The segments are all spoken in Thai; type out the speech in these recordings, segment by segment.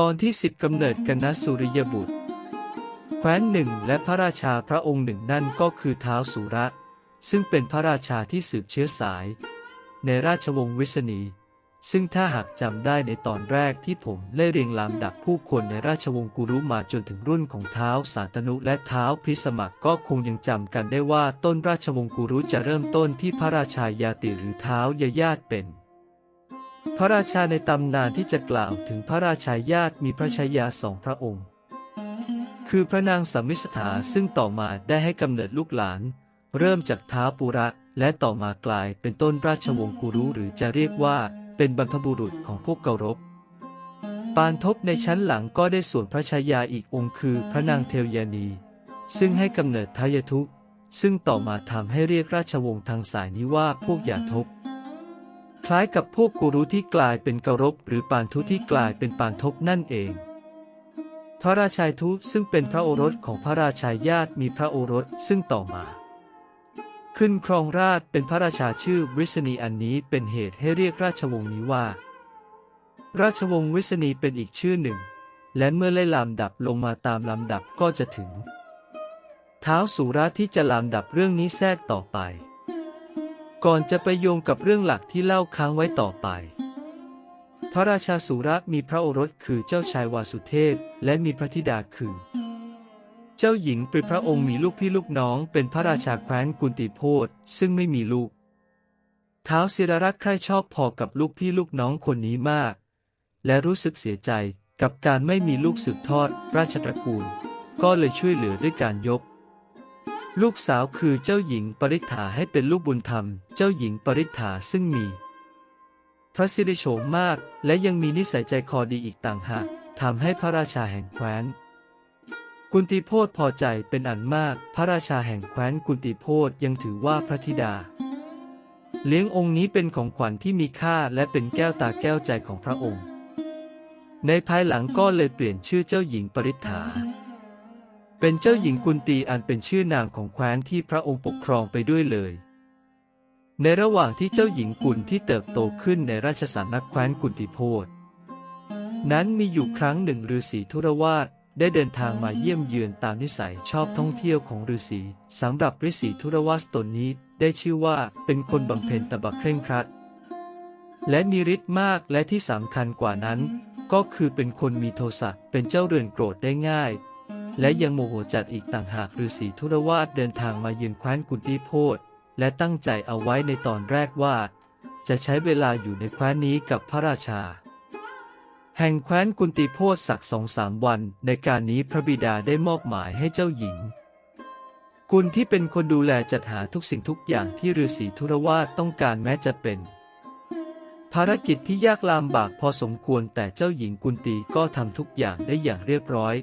ตอนที่สิบกำเนิดกันนะสุริยบุตร แคว้นหนึ่งและพระราชาพระองค์หนึ่งนั่นก็คือเท้าวสุระ ซึ่งเป็นพระราชาที่สืบเชื้อสาย ในราชวงศ์วิษณี ซึ่งถ้าหากจำได้ในตอนแรกที่ผมได้เรียงลำดับผู้คนในราชวงศ์กุรุมาจนถึงรุ่นของเท้าวสานตนุและเท้าวพิสมักก็คงยังจำกันได้ว่าต้นราชวงศ์กุรุจะเริ่มต้นที่พระราชายาติหรือเท้าวยายาตเป็น พระราชาในตำนานที่จะกล่าวถึงพระราชายาติมีพระชายาสองพระองค์ คือพระนางสัมมิสถาซึ่งต่อมาได้ให้กำเนิดลูกหลาน เริ่มจากท้าปุระและต่อมากลายเป็นต้นราชวงศ์กุรุหรือจะเรียกว่าเป็นบรรพบุรุษของพวกเการบปานทบในชั้นหลังก็ได้ส่วนพระชายาอีกองค์คือพระนางเทวยานี ซึ่งให้กำเนิดทายทุกซึ่งต่อมาทำให้เรียกราชวงศ์ทางสายนี้ว่าพวกยาทบ คล้ายกับพวกกุรุที่กลายเป็นกรบหรือปานทุที่กลายเป็นปานทบนั่นเอง พระราชายทุซึ่งเป็นพระโอรสของพระราชายาตมีพระโอรสซึ่งต่อมา ขึ้นครองราชเป็นพระราชาชื่อวิษณีอันนี้เป็นเหตุให้เรียกราชวงศ์นี้ว่า ราชวงศ์วิษณีเป็นอีกชื่อหนึ่ง และเมื่อไล่ลำดับลงมาตามลำดับก็จะถึง เท้าสุระที่จะลำดับเรื่องนี้แทรกต่อไป ก่อนจะไปโยงกับเรื่องหลักที่เล่าค้างไว้ต่อไป พระราชาสุระมีพระโอรสคือเจ้าชายวาสุเทพ และมีพระธิดาคือ เจ้าหญิงเป็นพระองค์มีลูกพี่ลูกน้องเป็นพระราชาแคว้นกุนติโพธซึ่งไม่มีลูกท้าวศิรรักษ์ใคร่ชอบพอกับลูกพี่ลูกน้องคนนี้มาก และรู้สึกเสียใจกับการไม่มีลูกสืบทอดราชตระกูล ก็เลยช่วยเหลือด้วยการยก ลูกสาวคือเจ้าหญิงปริษฐาให้เป็นลูกบุญธรรม เจ้าหญิงปริษฐาซึ่งมี พระสิริโฉมมาก และยังมีนิสัยใจคอดีอีกต่างหากทำให้พระราชาแห่งแคว้น กุนติโพธพอใจเป็นอันมาก พระราชาแห่งแคว้นกุนติโพธยังถือว่าพระธิดา เลี้ยงองค์นี้เป็นของขวัญที่มีค่าและเป็นแก้วตาแก้วใจของพระองค์ ในภายหลังก็เลยเปลี่ยนชื่อเจ้าหญิงปริษฐา เป็นเจ้าหญิงกุนตีอันเป็นชื่อนามของแคว้นที่พระองค์ปกครองไปด้วยเลย ในระหว่างที่เจ้าหญิงกุนที่เติบโตขึ้นในราชสำนักแคว้นกุนติโพธนั้นมีอยู่ครั้งหนึ่งฤาษีธุรวาสได้เดินทางมาเยี่ยมเยือนตามนิสัยชอบท่องเที่ยวของฤาษีสำหรับฤาษีธุรวาสตนนี้ได้ชื่อว่าเป็นคนบำเพ็ญตบะเคร่งครัด และมีฤทธิ์มากและที่สำคัญกว่านั้น ก็คือเป็นคนมีโทสะเป็นเจ้าเรือนโกรธได้ง่าย และยังโมโหจัดอีกต่างหากฤาษีธุรวาสเดินทางมายืนแคว้นกุนตีโพธและตั้งใจเอาไว้ในตอนแรกว่า จะใช้เวลาอยู่ในแคว้นนี้กับพระราชา แห่งแคว้นกุนตีโพธสักสองสามวัน ในการนี้พระบิดาได้มอบหมายให้เจ้าหญิง กุลที่เป็นคนดูแลจัดหาทุกสิ่งทุกอย่างที่ฤาษีธุรวาสต้องการแม้จะเป็น ภารกิจที่ยากลำบากพอสมควรแต่เจ้าหญิงกุนตีก็ทำทุกอย่างได้อย่างเรียบร้อย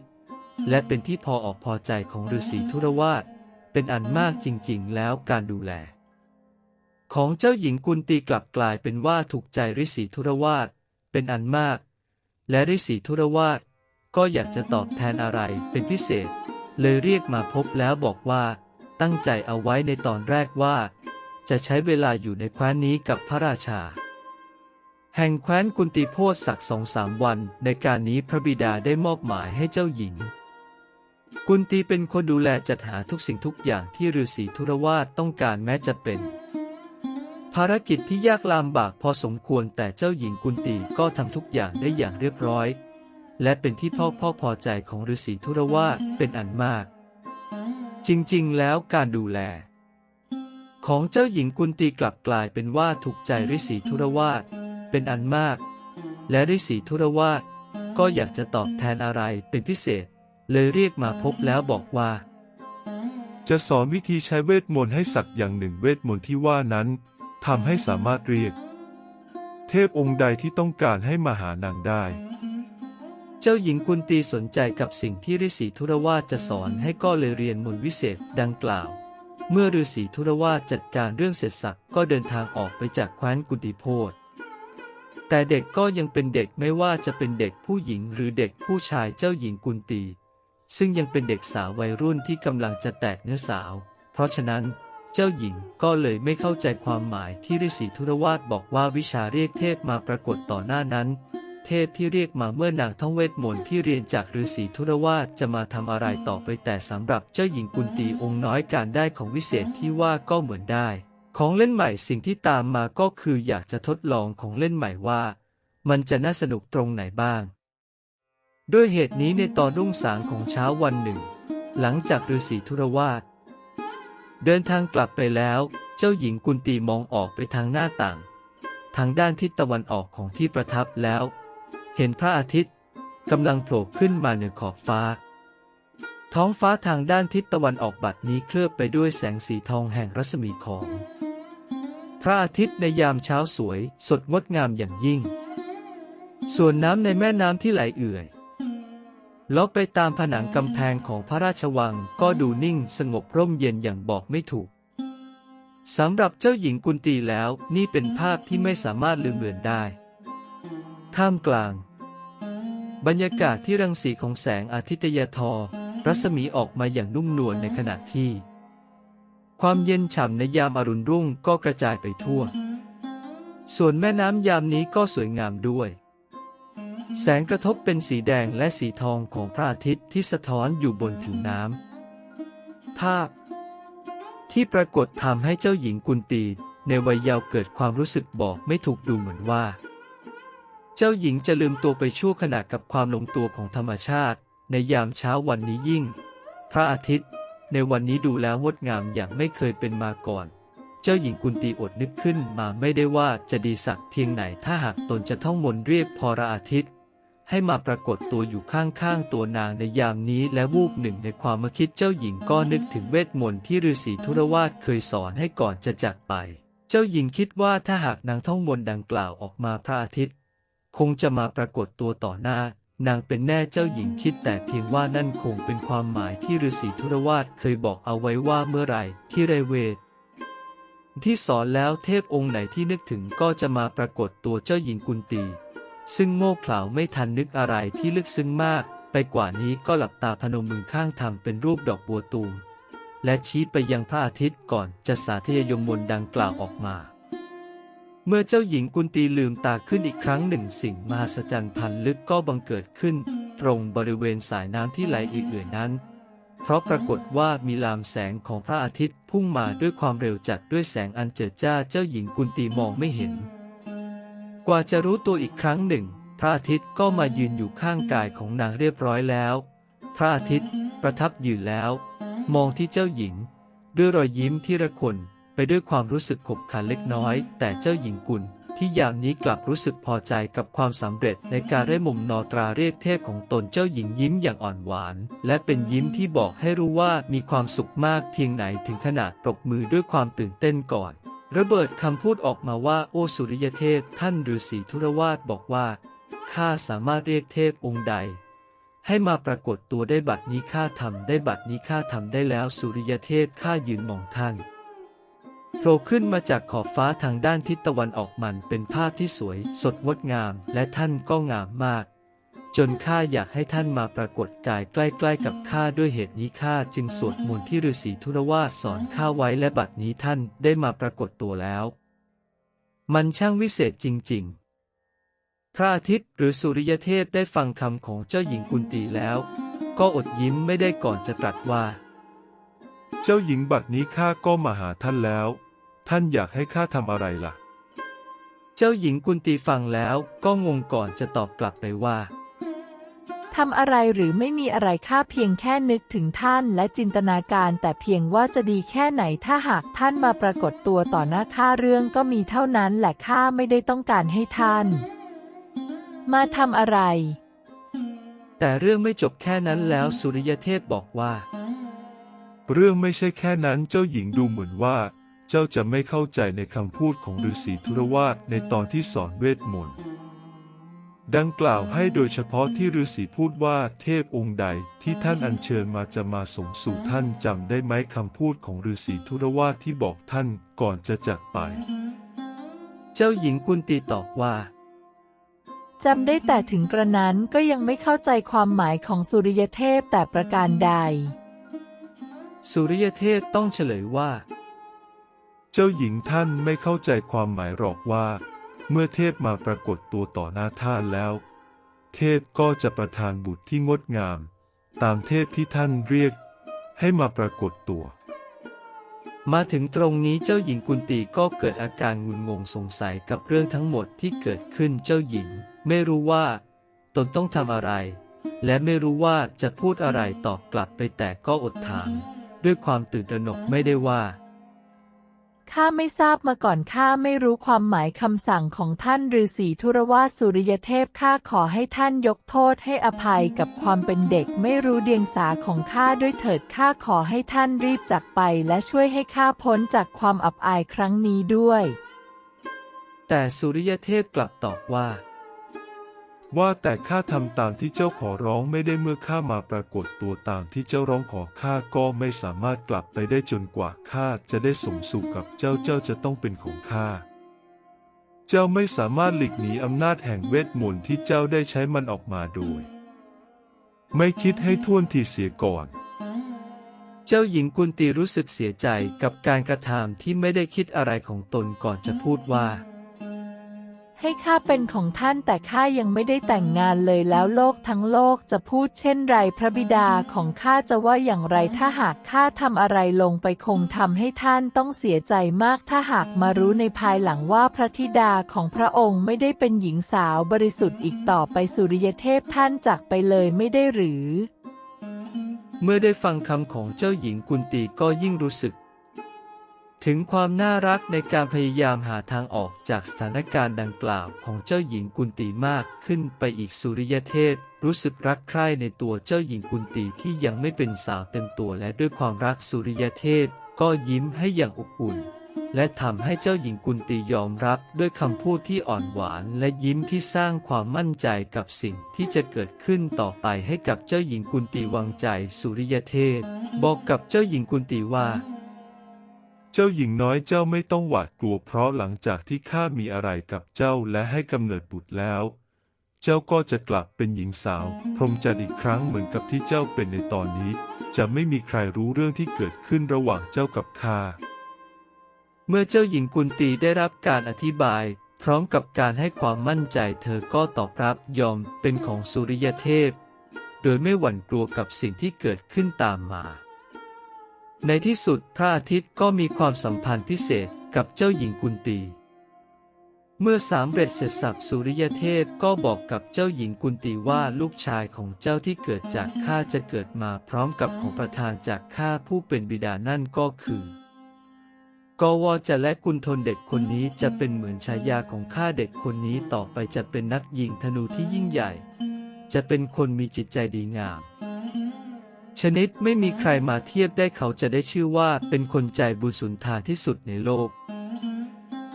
และเป็นที่พอออกพอใจของฤาษีธุรวาสเป็นอันมากจริงๆ แล้วการดูแล ของเจ้าหญิงกุนตีกลับกลายเป็นว่าถูกใจฤาษีธุรวาสเป็นอันมาก และฤาษีธุรวาสก็อยากจะตอบแทนอะไรเป็นพิเศษ เลยเรียกมาพบแล้วบอกว่าตั้งใจเอาไว้ในตอนแรกว่า จะใช้เวลาอยู่ในแคว้นนี้กับพระราชา แห่งแคว้นกุนติโพธสักสองสามวัน ในการนี้พระบิดาได้มอบหมายให้เจ้าหญิง กุนตีเป็นคนดูแลจัดหาทุกสิ่งทุกอย่างที่ฤาษีธุรวาสต้องการแม้จะเป็น ภารกิจที่ยากลำบากพอสมควรแต่เจ้าหญิงกุนตีก็ทำทุกอย่างได้อย่างเรียบร้อย และเป็นที่พ่อพ่อพอใจของฤาษีธุรวาสเป็นอันมาก จริงๆ แล้วการดูแล ของเจ้าหญิงกุนตีกลับกลายเป็นว่าถูกใจฤาษีธุรวาสเป็นอันมาก และฤาษีธุรวาสก็อยากจะตอบแทนอะไรเป็นพิเศษ เลยเรียกมาพบแล้วบอกว่า จะสอนวิธีใช้เวทมนต์ให้สักอย่างหนึ่งเวทมนต์ที่ว่านั้นทำให้สามารถเรียก เทพองค์ใดที่ต้องการให้มาหานางได้ เจ้าหญิงกุนตีสนใจกับสิ่งที่ฤาษีธุรวาสจะสอนให้ก็เลยเรียนมนต์วิเศษดังกล่าว เมื่อฤาษีธุรวาสจัดการเรื่องเสร็จสับก็เดินทางออกไปจากแคว้นกุนติโพธแต่เด็กก็ยังเป็นเด็กไม่ว่าจะเป็นเด็กผู้หญิงหรือเด็กผู้ชายเจ้าหญิงกุนตี ซึ่งยังเป็นเด็กสาววัยรุ่นที่กำลังจะแตกเนื้อสาว เพราะฉะนั้นเจ้าหญิงก็เลยไม่เข้าใจความหมายที่ฤาษีธุรวาสบอกว่าวิชาเรียกเทพมาปรากฏต่อหน้านั้น เทพที่เรียกมาเมื่อนางท่องเวทมนต์ที่เรียนจากฤาษีธุรวาสจะมาทำอะไรต่อไปแต่สำหรับเจ้าหญิงกุนตีองค์น้อยการได้ของวิเศษที่ว่าก็เหมือนได้ ของเล่นใหม่สิ่งที่ตามมาก็คืออยากจะทดลองของเล่นใหม่ว่า มันจะน่าสนุกตรงไหนบ้าง ด้วยเหตุนี้ในตอนรุ่งสางของเช้าวันหนึ่ง หลังจากฤาษีธุรวาสเดินทางกลับไปแล้ว เจ้าหญิงกุนตีมองออกไปทางหน้าต่าง ทางด้านทิศตะวันออกของที่ประทับแล้ว เห็นพระอาทิตย์กำลังโผล่ขึ้นมาเหนือขอบฟ้า ท้องฟ้าทางด้านทิศตะวันออกบัดนี้เคลือบไปด้วยแสงสีทองแห่งรัศมีของ พระอาทิตย์ในยามเช้าสวยสดงดงามอย่างยิ่ง ส่วนน้ำในแม่น้ำที่ไหลเอื่อย เลาะไปตามผนังกำแพงของพระราชวังก็ดูนิ่งสงบร่มเย็นอย่างบอกไม่ถูกสำหรับเจ้าหญิงกุนตีแล้วนี่เป็นภาพที่ไม่สามารถลืมเลือนได้ ท่ามกลาง บรรยากาศที่รังสีของแสงอาทิตยทอ รัศมีออกมาอย่างนุ่มนวลในขณะที่ ความเย็นฉ่ำในยามอรุณรุ่งก็กระจายไปทั่ว ส่วนแม่น้ำยามนี้ก็สวยงามด้วย แสงกระทบเป็นสีแดงและสีทองของพระอาทิตย์ที่สะท้อนอยู่บนผิวน้ำ ภาพ ที่ปรากฏทำให้เจ้าหญิงกุนตีในวัยเยาว์เกิดความรู้สึกบอกไม่ถูกดูเหมือนว่า เจ้าหญิงจะลืมตัวไปชั่วขณะกับความลงตัวของธรรมชาติ ในยามเช้าวันนี้ยิ่ง พระอาทิตย์ ในวันนี้ดูแล้วงดงามอย่างไม่เคยเป็นมาก่อนเจ้าหญิงกุนตีอดนึกขึ้นมาไม่ได้ว่าจะดีสักเพียงไหนถ้าหากตนจะท่องมนต์เรียกพอระอาทิตย์ ให้มาปรากฏตัวอยู่ข้างๆตัวนางในยามนี้และวูบหนึ่งในความมาคิดเจ้าหญิงก็นึกถึงเวทมนต์ที่ฤาษีธุรวาสเคยสอนให้ก่อนจะจากไป เจ้าหญิงคิดว่าถ้าหากนางท่องมนต์ดังกล่าวออกมาพระอาทิตย์ คงจะมาปรากฏตัวต่อหน้านางเป็นแน่เจ้าหญิงคิดแต่เพียงว่านั่นคงเป็นความหมายที่ฤาษีธุรวาสเคยบอกเอาไว้ว่าเมื่อไรที่ไรเวท ที่สอนแล้วเทพองค์ไหนที่นึกถึงก็จะมาปรากฏตัวเจ้าหญิงกุนตี ซึ่งโง่เขลาไม่ทันนึกอะไรที่ลึกซึ้งมาก ไปกว่านี้ก็หลับตาพนมมือข้างทำเป็นรูปดอกบัวตูม และชี้ไปยังพระอาทิตย์ก่อนจะสาธยายมมนต์ดังกล่าวออกมา เมื่อเจ้าหญิงกุนตีลืมตาขึ้นอีกครั้งหนึ่งสิ่งมหัศจรรย์พันลึกก็บังเกิดขึ้น ตรงบริเวณสายน้ำที่ไหลเอื่อยๆนั้นเพราะปรากฏว่ามีลามแสงของพระอาทิตย์พุ่งมาด้วยความเร็วจัดด้วยแสงอันเจิดจ้าเจ้าหญิงกุนตีมองไม่เห็น กว่าจะรู้ตัวอีกครั้งหนึ่ง พระอาทิตย์ก็มายืนอยู่ข้างกายของนางเรียบร้อยแล้ว พระอาทิตย์ประทับยืนแล้ว มองที่เจ้าหญิง ด้วยรอยยิ้มที่ระคนไปด้วยความรู้สึกขบขันเล็กน้อย แต่เจ้าหญิงกุลที่อย่ามนี้กลับรู้สึกพอใจกับความสำเร็จในการได้มุมนอตราเรียกเทพของตนเจ้าหญิงยิ้มอย่างอ่อนหวาน และเป็นยิ้มที่บอกให้รู้ว่ามีความสุขมากเพียงไหนถึงขนาดปรบมือด้วยความตื่นเต้นก่อน ระเบิดคำพูดออกมาว่าโอสุริยเทพท่านฤาษีธุรวาสบอกว่าข้าสามารถเรียกเทพองค์ใด ให้มาปรากฏตัวได้บัดนี้ข้าทำได้บัดนี้ข้าทำได้แล้วสุริยเทพข้ายืนมองท่านโผล่ขึ้นมาจากขอบฟ้าทางด้านทิศตะวันออกมันเป็นภาพที่สวย สดงดงาม และท่านก็งามมาก จนข้าอยากให้ท่านมาปรากฏกายใกล้ๆกับข้าด้วยเหตุนี้ข้าจึงสวดมนต์ที่ฤาษีธุรวาสสอนข้าไว้และบัดนี้ท่านได้มาปรากฏตัวแล้ว มันช่างวิเศษจริง ๆ พระอาทิตย์หรือสุริยเทพได้ฟังคำของเจ้าหญิงกุนตีแล้ว ก็อดยิ้มไม่ได้ก่อนจะตรัสว่า เจ้าหญิงบัดนี้ข้าก็มาหาท่านแล้ว ท่านอยากให้ข้าทำอะไรล่ะ เจ้าหญิงกุนตีฟังแล้วก็งงก่อนจะตอบกลับไปว่า ทำอะไรหรือไม่มีอะไรข้าเพียงแค่นึกถึงท่านและจินตนาการ แต่เพียงว่าจะดีแค่ไหนถ้าหากท่านมาปรากฏตัวต่อหน้าข้าเรื่องก็มีเท่านั้นแหละข้าไม่ได้ต้องการให้ท่าน มาทำอะไร แต่เรื่องไม่จบแค่นั้นแล้วสุริยเทพบอกว่า เรื่องไม่ใช่แค่นั้นเจ้าหญิงดูเหมือนว่า เจ้าจะไม่เข้าใจในคำพูดของฤาษีธุรวาสในตอนที่สอนเวทมนต์ ดังกล่าวให้โดยเฉพาะที่ฤาษีพูดว่าเทพองค์ใดที่ท่านอัญเชิญมาจะมาส่งสู่ท่านจำได้ไหมคำพูดของฤาษีธุรวาสที่บอกท่านก่อนจะจากไป เจ้าหญิงกุนตีตอบว่าจำได้แต่ถึงกระนั้นก็ยังไม่เข้าใจความหมายของสุริยเทพแต่ประการใด สุริยเทพต้องเฉลยว่า เจ้าหญิงท่านไม่เข้าใจความหมายหรอกว่า เมื่อเทพมาปรากฏตัวต่อหน้าท่านแล้ว เทพก็จะประทานบุตรที่งดงาม ตามเทพที่ท่านเรียก ให้มาปรากฏตัว มาถึงตรงนี้เจ้าหญิงกุนตีก็เกิดอาการงุนงงสงสัยกับเรื่องทั้งหมดที่เกิดขึ้นเจ้าหญิง ไม่รู้ว่า ตนต้องทำอะไร และไม่รู้ว่าจะพูดอะไรตอบกลับไปแต่ก็อดถามด้วยความตื่นตระหนกไม่ได้ว่า ข้าไม่ทราบมาก่อนข้าไม่รู้ความหมายคำสั่งของท่านฤาษีธุรวาสสุริยเทพข้าขอให้ท่านยกโทษให้อภัยกับความเป็นเด็กไม่รู้เดียงสาของข้าด้วยเถิดข้าขอให้ท่านรีบจากไปและช่วยให้ข้าพ้นจากความอับอายครั้งนี้ด้วย แต่สุริยเทพกลับตอบว่า ว่าแต่ข้าทำตามที่เจ้าขอร้องไม่ได้เมื่อข้ามาปรากฏตัวตามที่เจ้าร้องขอข้าก็ไม่สามารถกลับไปได้จนกว่าข้าจะได้สมสู่กับเจ้าเจ้าจะต้องเป็นของข้า เจ้าไม่สามารถหลีกหนีอำนาจแห่งเวทมนต์ที่เจ้าได้ใช้มันออกมาโดย ไม่คิดให้ท่วนทีเสียก่อน เจ้าหญิงกุนตีรู้สึกเสียใจกับการกระทำที่ไม่ได้คิดอะไรของตนก่อนจะพูดว่า ให้ข้าเป็นของท่านแต่ข้ายังไม่ได้แต่งงานเลยแล้วโลกทั้งโลกจะพูดเช่นไรพระบิดาของข้าจะว่าอย่างไรถ้าหากข้าทำอะไรลงไปคงทำให้ท่านต้องเสียใจมากถ้าหากมารู้ในภายหลังว่าพระธิดาของพระองค์ไม่ได้เป็นหญิงสาวบริสุทธิ์อีกต่อไปสุริยเทพท่านจากไปเลยไม่ได้หรือ เมื่อได้ฟังคำของเจ้าหญิงกุนตีก็ยิ่งรู้สึก ถึงความน่ารักในการพยายามหาทางออกจากสถานการณ์ดังกล่าวของเจ้าหญิงกุนตีมากขึ้นไปอีกสุริยเทพรู้สึกรักใคร่ในตัวเจ้าหญิงกุนตีที่ยังไม่เป็นสาวเต็มตัวและด้วยความรักสุริยเทพก็ยิ้มให้อย่างอบอุ่น และทำให้เจ้าหญิงกุนตียอมรับด้วยคำพูดที่อ่อนหวานและยิ้มที่สร้างความมั่นใจกับสิ่งที่จะเกิดขึ้นต่อไปให้กับเจ้าหญิงกุนตีวางใจสุริยเทพบอกกับเจ้าหญิงกุนตีว่า เจ้าหญิงน้อยเจ้าไม่ต้องหวาดกลัวเพราะหลังจากที่ข้ามีอะไรกับเจ้าและให้กำเนิดบุตรแล้ว เจ้าก็จะกลับเป็นหญิงสาว พรหมจรรย์อีกครั้งเหมือนกับที่เจ้าเป็นในตอนนี้ จะไม่มีใครรู้เรื่องที่เกิดขึ้นระหว่างเจ้ากับข้าเมื่อเจ้าหญิงกุนตีได้รับการอธิบาย พร้อมกับการให้ความมั่นใจเธอก็ตอบรับยอมเป็นของสุริยเทพ โดยไม่หวั่นกลัวกับสิ่งที่เกิดขึ้นตามมา ในที่สุดพระอาทิตย์ก็มีความสัมพันธ์พิเศษกับเจ้าหญิงกุนตี เมื่อสามเร็จเสร็จสับสุริยเทพก็บอกกับเจ้าหญิงกุนตีว่าลูกชายของเจ้าที่เกิดจากข้าจะเกิดมาพร้อมกับของประธานจากข้าผู้เป็นบิดานั่นก็คือกวจะและกุณทนเด็กคนนี้จะเป็นเหมือนฉายาของข้าเด็กคนนี้ต่อไปจะเป็นนักยิงธนูที่ยิ่งใหญ่ จะเป็นคนมีจิตใจดีงาม ชนิดไม่มีใครมาเทียบได้เขาจะได้ชื่อว่าเป็นคนใจบุญสุนทาที่สุดในโลก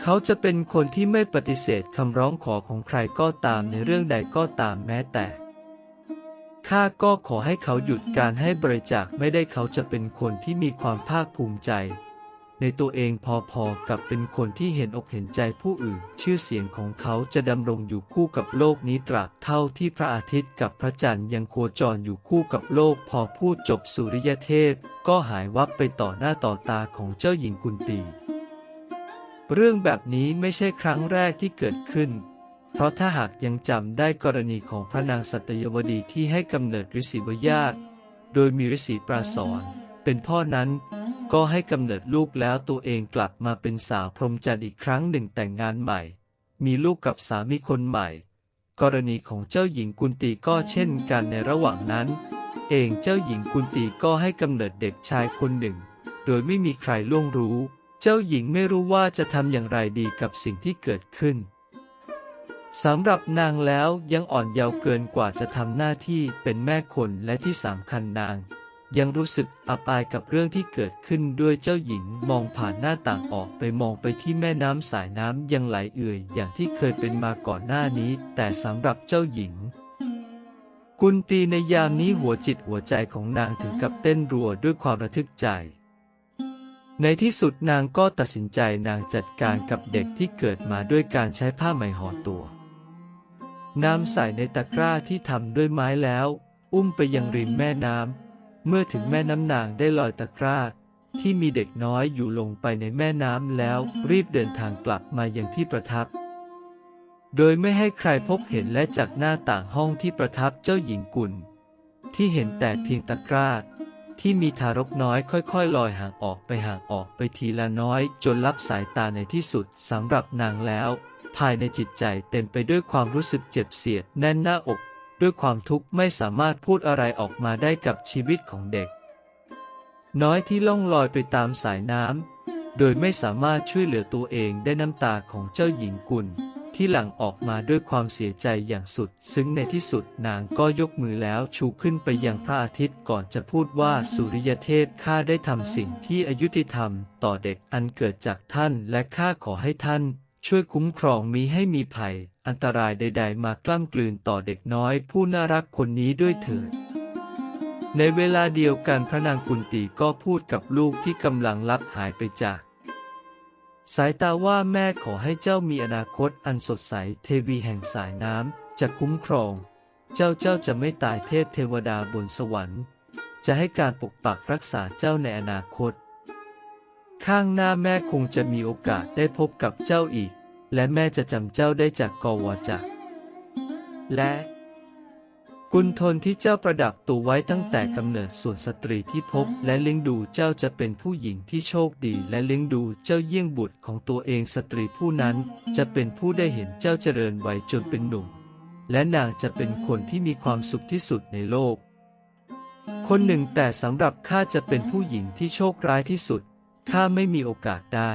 เขาจะเป็นคนที่ไม่ปฏิเสธคำร้องขอของใครก็ตามในเรื่องใดก็ตามแม้แต่ข้าก็ขอให้เขาหยุดการให้บริจาคไม่ได้เขาจะเป็นคนที่มีความภาคภูมิใจ ในตัวเองพอๆกับเป็นคนที่เห็นอกเห็นใจผู้อื่น ชื่อเสียงของเขาจะดำรงอยู่คู่กับโลกนี้ตราบเท่าที่พระอาทิตย์กับพระจันทร์ยังโคจรอยู่คู่กับโลกพอพูดจบสุริยเทพ ก็หายวับไปต่อหน้าต่อตาของเจ้าหญิงกุนตีเรื่องแบบนี้ไม่ใช่ครั้งแรกที่เกิดขึ้น เพราะถ้าหากยังจำได้กรณีของพระนางสัตยวดีที่ให้กำเนิดฤษีวญาตโดยมีฤษีปราศรเป็นพ่อนั้น ก็ให้กำเนิดลูกแล้วตัวเองกลับมาเป็นสาวพรหมจรรย์อีกครั้งหนึ่งแต่งงานใหม่ มีลูกกับสามีคนใหม่ กรณีของเจ้าหญิงกุนตีก็เช่นกันในระหว่างนั้น เองเจ้าหญิงกุนตีก็ให้กำเนิดเด็กชายคนหนึ่ง โดยไม่มีใครล่วงรู้ เจ้าหญิงไม่รู้ว่าจะทำอย่างไรดีกับสิ่งที่เกิดขึ้นสำหรับนางแล้วยังอ่อนเยาว์เกินกว่าจะทำหน้าที่เป็นแม่คนและที่สำคัญนาง ยังรู้สึกอับอายกับเรื่องที่เกิดขึ้นด้วยเจ้าหญิงมองผ่านหน้าต่างออกไปมองไปที่แม่น้ำสายน้ำยังไหลเอื่อยอย่างที่เคยเป็นมาก่อนหน้านี้ แต่สำหรับเจ้าหญิง กุนตีในยามนี้หัวจิตหัวใจของนางถึงกับเต้นรัวด้วยความระทึกใจ ในที่สุดนางก็ตัดสินใจนางจัดการกับเด็กที่เกิดมาด้วยการใช้ผ้าไหมห่อตัวน้ำใส่ในตะกร้าที่ทำด้วยไม้แล้ว อุ้มไปยังริมแม่น้ำ เมื่อถึงแม่น้ำนางได้ลอยตะกร้าที่มีเด็กน้อยอยู่ลงไปในแม่น้ำแล้วรีบเดินทางกลับมาอยังที่ประทับ โดยไม่ให้ใครพบเห็นและจากหน้าต่างห้องที่ประทับเจ้าหญิงกุล ที่เห็นแต่เพียงตะกร้าที่มีทารกน้อยค่อยๆ ลอยห่างออกไปห่างออกไปทีละน้อยจนลับสายตาในที่สุดสำหรับนางแล้ว ภายในจิตใจเต็มไปด้วยความรู้สึกเจ็บเสียดแน่นหน้าอก ด้วยความทุกข์ไม่สามารถพูดอะไรออกมาได้กับชีวิตของเด็ก น้อยที่ล่องลอยไปตามสายน้ำโดยไม่สามารถช่วยเหลือตัวเองได้น้ำตาของเจ้าหญิงกุลที่หลั่งออกมาด้วยความเสียใจอย่างสุด ซึ่งในที่สุดนางก็ยกมือแล้วชูขึ้นไปยังพระอาทิตย์ก่อนจะพูดว่าสุริยเทพข้าได้ทำสิ่งที่อายุติธรรม ต่อเด็กอันเกิดจากท่านและข้าขอให้ท่าน ช่วยคุ้มครองมีให้มีภัย อันตรายใด ๆ มากล้ำกลืนต่อเด็กน้อยผู้น่ารักคนนี้ด้วยเถิดในเวลาเดียวกันพระนางกุนตีก็พูดกับลูกที่กำลังลับหายไปจาก สายตาว่าแม่ขอให้เจ้ามีอนาคตอันสดใสเทวีแห่งสายน้ำจะคุ้มครอง เจ้าเจ้าจะไม่ตายเทพเทวดาบนสวรรค์ จะให้การปกปักรักษาเจ้าในอนาคต ข้างหน้าแม่คงจะมีโอกาสได้พบกับเจ้าอีก และแม่จะจำเจ้าได้จากกวจักและกุณฑลที่เจ้าประดับตัวไว้ตั้งแต่กำเนิดส่วนสตรีที่พบและเลี้ยงดูเจ้าจะเป็นผู้หญิงที่โชคดีและเลี้ยงดูเจ้าเยี่ยงบุตรของตัวเองสตรีผู้นั้น จะเป็นผู้ได้เห็นเจ้าเจริญวัยจนเป็นหนุ่ม และนางจะเป็นคนที่มีความสุขที่สุดในโลก คนหนึ่งแต่สำหรับข้าจะเป็นผู้หญิงที่โชคร้ายที่สุด ข้าไม่มีโอกาสได้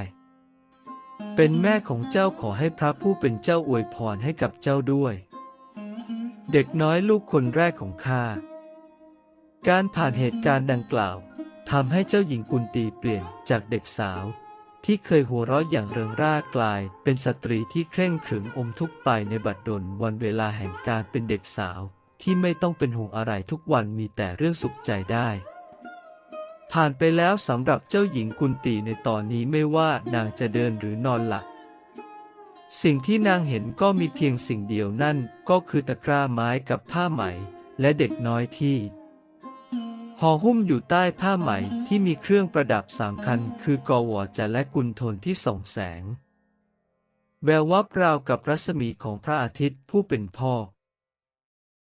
เป็นแม่ของเจ้าขอให้พระผู้เป็นเจ้าอวยพรให้กับเจ้าด้วย เด็กน้อยลูกคนแรกของข้า การผ่านเหตุการณ์ดังกล่าวทำให้เจ้าหญิงกุนตีเปลี่ยนจากเด็กสาว ที่เคยหัวเราะอย่างเริงร่ากลาย เป็นสตรีที่เคร่งขรึมอมทุกข์ไปในบัดดลวันเวลาแห่งการเป็นเด็กสาว ที่ไม่ต้องเป็นห่วงอะไรทุกวันมีแต่เรื่องสุขใจได้ ผ่านไปแล้วสำหรับเจ้าหญิงกุนตีในตอนนี้ไม่ว่านางจะเดินหรือนอนหลับ สิ่งที่นางเห็นก็มีเพียงสิ่งเดียวนั่นก็คือตะกร้าไม้กับผ้าไหม และเด็กน้อยที่ห่อหุ้มอยู่ใต้ผ้าไหมที่มีเครื่องประดับสามคัน คือกอวอจะและกุนทนที่ส่องแสง แวววับราวกับรัศมีของพระอาทิตย์ผู้เป็นพ่อ